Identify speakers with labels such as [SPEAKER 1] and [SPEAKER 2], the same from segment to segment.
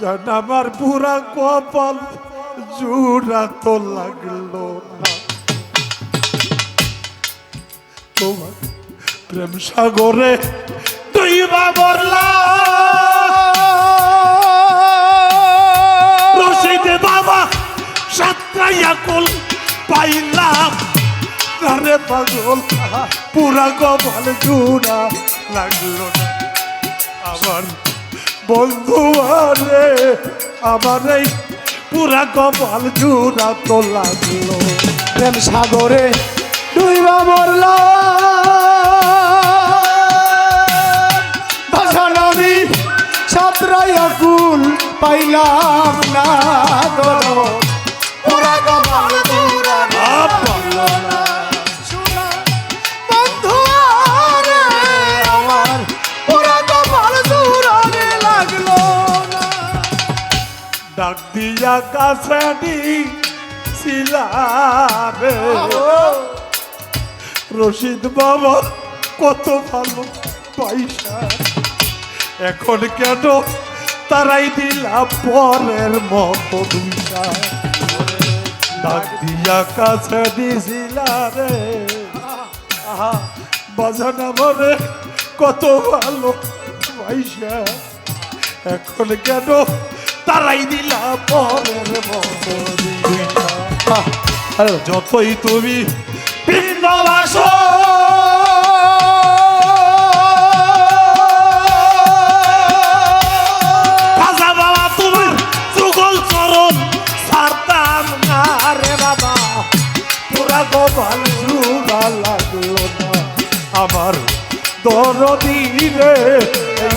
[SPEAKER 1] বাজান আমার পুরা কপাল, জুড়া তো লাগল না। তোমার প্রেম সাগরে তুই বাবরলা বাবা সাতটাইয়া কুল পাইলাম। আরে পাগল পুরা কপাল, জুড়া লাগল না। আমার বন্ধু আরে আমার এই পুরা কপাল জুড়া তো লাগল।
[SPEAKER 2] প্রেম সাগরে ডুইবা মরলা। ভাষণ আমি সাতরাই আকুল পাইলাম না
[SPEAKER 1] দিয়া কাছে ছিলারে রশিদ বাবা, কত ভালো পয়সা। এখন কেন তারাই দিলা পরের মতো দুইটা ডাক দিয়া কাছে দিছিলারে আহা বাজানা মরে কত ভালো পয়সা। এখন কেন তারাই দিলা পরের মতো যতই তুমি বাসো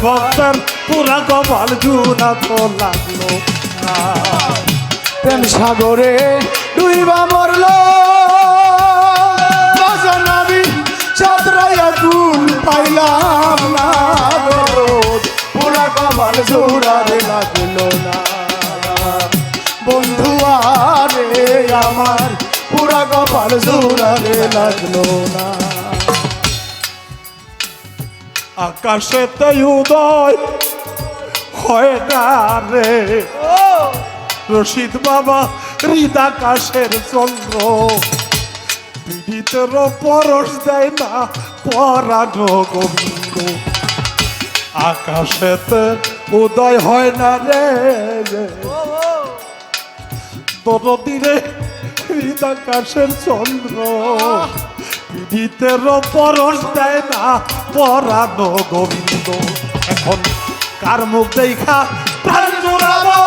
[SPEAKER 1] ভক্তের পুরা গোপাল জুড়া তো লাগল
[SPEAKER 2] প্রেম সাগরে ডুইবা মরল। আমি সাতরাইয়া কুল পাইলাম না। পুরা কপাল জোড়ারে লাগল না। বন্ধু আরে আমার পুরা কপাল জোড়ারে লাগল না।
[SPEAKER 1] আকাশেতে উদয় হয় না রে রশিদ বাবা হৃদ আকাশের চন্দ্র। পীড়িতের পরশ দেয় না পরানো গোবিন্দ। আকাশেতে উদয় হয় না রে দরদিরে হৃদ আকাশের চন্দ্র। পীড়িতের পরশ দেয় না পরানো গোবিন্দ। এখন কার মুখ দেখা প্রাণ জোড়াবো?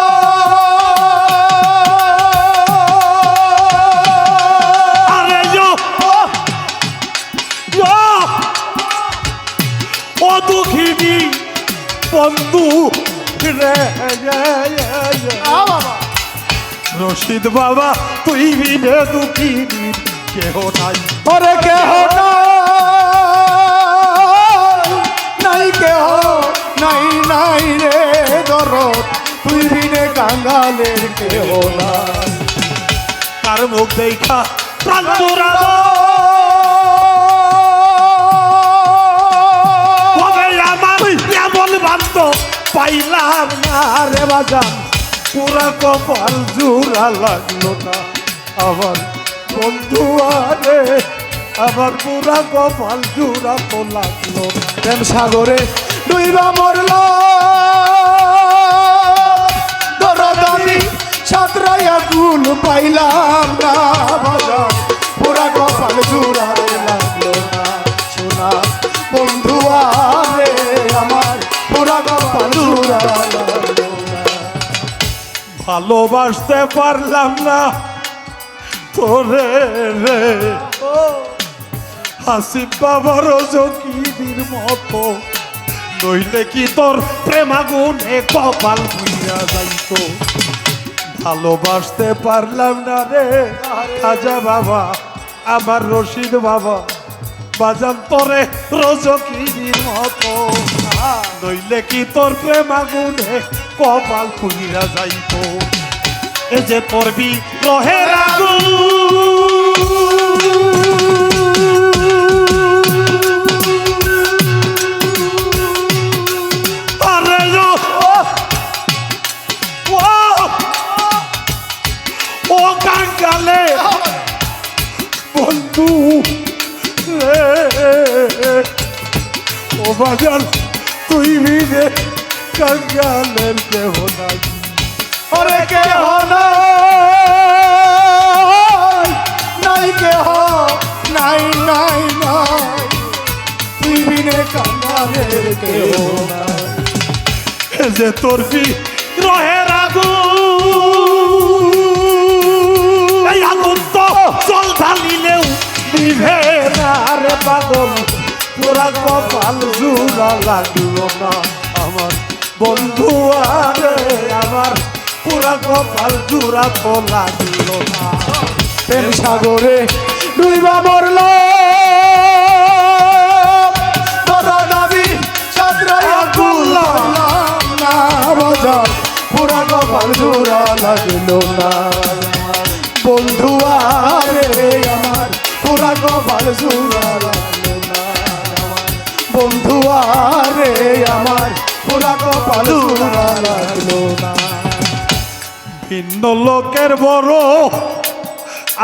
[SPEAKER 1] আরে যো যো। ও দুঃখিনী বন্ধু রে রশিদ বাবা তুই বিনে দুঃখিনী। কেহ নাই।
[SPEAKER 2] ওরে কেহ নাই, কেহ নাই নাই রে দরদ। তুই বিনে কাঙ্গালের কেহ নাই।
[SPEAKER 1] কার মুখ দেখা বান্ধ পাইলাম না রে বাজান। পুরা কপাল জোড়া লাগল না আমার। বন্ধু আরে, আমার পুরা কপাল জোড়া তো লাগল
[SPEAKER 2] প্রেম সাগরে ডুইবা মরল। দরদ আমি সাতরাইয়া গুল পাইলাম না। বাজার পুরা কপাল জুড়ারে লাগল না। শোনা, বন্ধু আরে, আমার পুরা কপাল জুড়া
[SPEAKER 1] ভালোবাসতে পারলাম না। তোরে রে। হাসিব বাবার জকিদির মতো। নইলে কি তোর প্রেমাগুনে কপাল ভুইয়া যাইতো? ভালোবাসতে পারলাম না রে। খাজা বাবা, আমার রশিদ বাবা, বাজান তোরে রজকিনীর মতো। নইলে কি তোর প্রেম আগুনে কপাল খুলিয়া যাইতো? এ যে পড়বি রহের বন্ধু ও বাজার তুই নিজে কাঙ্গালের দেহ নাকি?
[SPEAKER 2] ওরে কে নাই কে নাই নাই নাই। তুই বিনে কাঙ্গালের কে
[SPEAKER 1] যে তোর কি রহের আগুন এই আগুন তো জল ঢালিলেও নিভে না রে পাগল। তোরা কপাল জুড়া লাগল না আমার। বন্ধু আরে আমার পুরা কপাল জুড়া তো লাগল
[SPEAKER 2] প্রেম সাগরে ডুইবা মরল। পুরা কপাল জোড়া লাগল না। বন্ধু আরে আমার পুরা কপাল জোড়া লাগল না। বন্ধু আরে আমার পুরা কপাল জোড়া লাগল না।
[SPEAKER 1] ভিন্ন লোকের বড়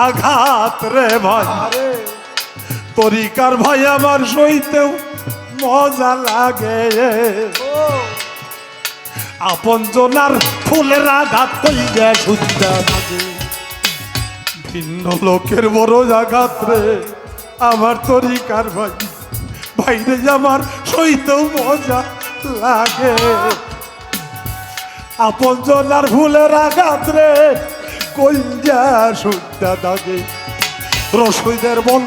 [SPEAKER 1] আঘাত রে ভাই। তরিকার ভাই আমার সইতেও মজা লাগে। আপন জনার ফুলের আঘাত কইলে সুদ্ধা লাগে। ভিন্ন লোকের বড় আঘাত রে আমার তরিকার ভাই। ভাইরে আমার সইতেও মজা লাগে। আপন জনার ফুলের আঘাত রে। কইয়া সুদ্ধা দাগে। রসইদের মন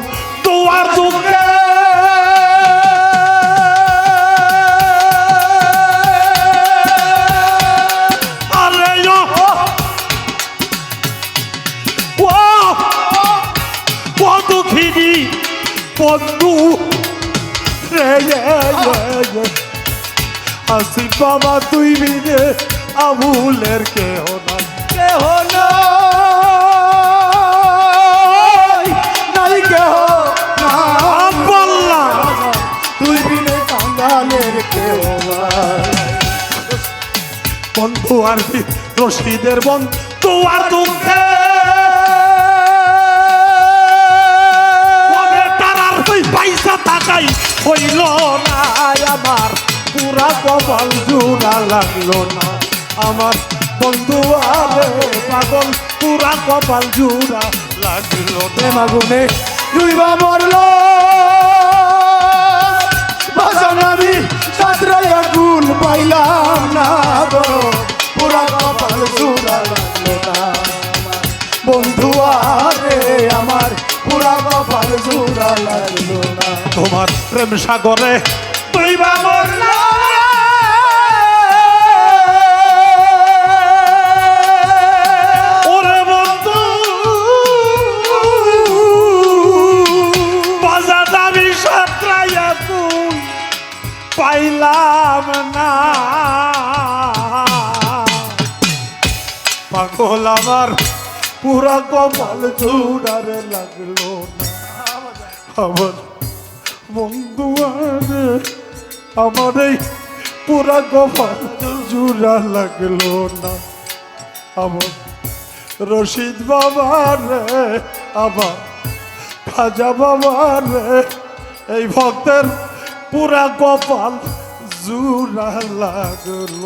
[SPEAKER 1] রে রে রে রে। আসি বাবা তুই বিনে আমুলের কেহ নাই
[SPEAKER 2] কেহ নাই কেহ নাই।
[SPEAKER 1] বললা
[SPEAKER 2] তুই বিনে কাঙ্গালের কেহ
[SPEAKER 1] বন্ধু আর রশিদের বন্ধু আর দুঃখে। তারার ওই পয়সা টাকাই হইল না আমার? পুরা কপাল জুড়া লাগল না। আমার বন্ধু আরে পাগল, পুরা কপাল জুড়া লাগল
[SPEAKER 2] প্রেম আগুনে দুইবা মরল। বাসনাবি সাতরাইয়া গুল পাইলাম না গো। পুরা কপাল চূড়া লাগল না। বন্ধু আরে আমার পুরা কপাল চূড়া লাগল না।
[SPEAKER 1] তোমার প্রেম সাগরে তুই ওরে পাগল আমার পুরা কপাল চূড়ারে লাগল। আমার বন্ধু আমার এই পুরা কপাল জুড়া লাগল না। আমার রশিদ বাবা রে, আমার খাজা বাবা রে, এই ভক্তের পুরা কপাল জুড়া লাগল।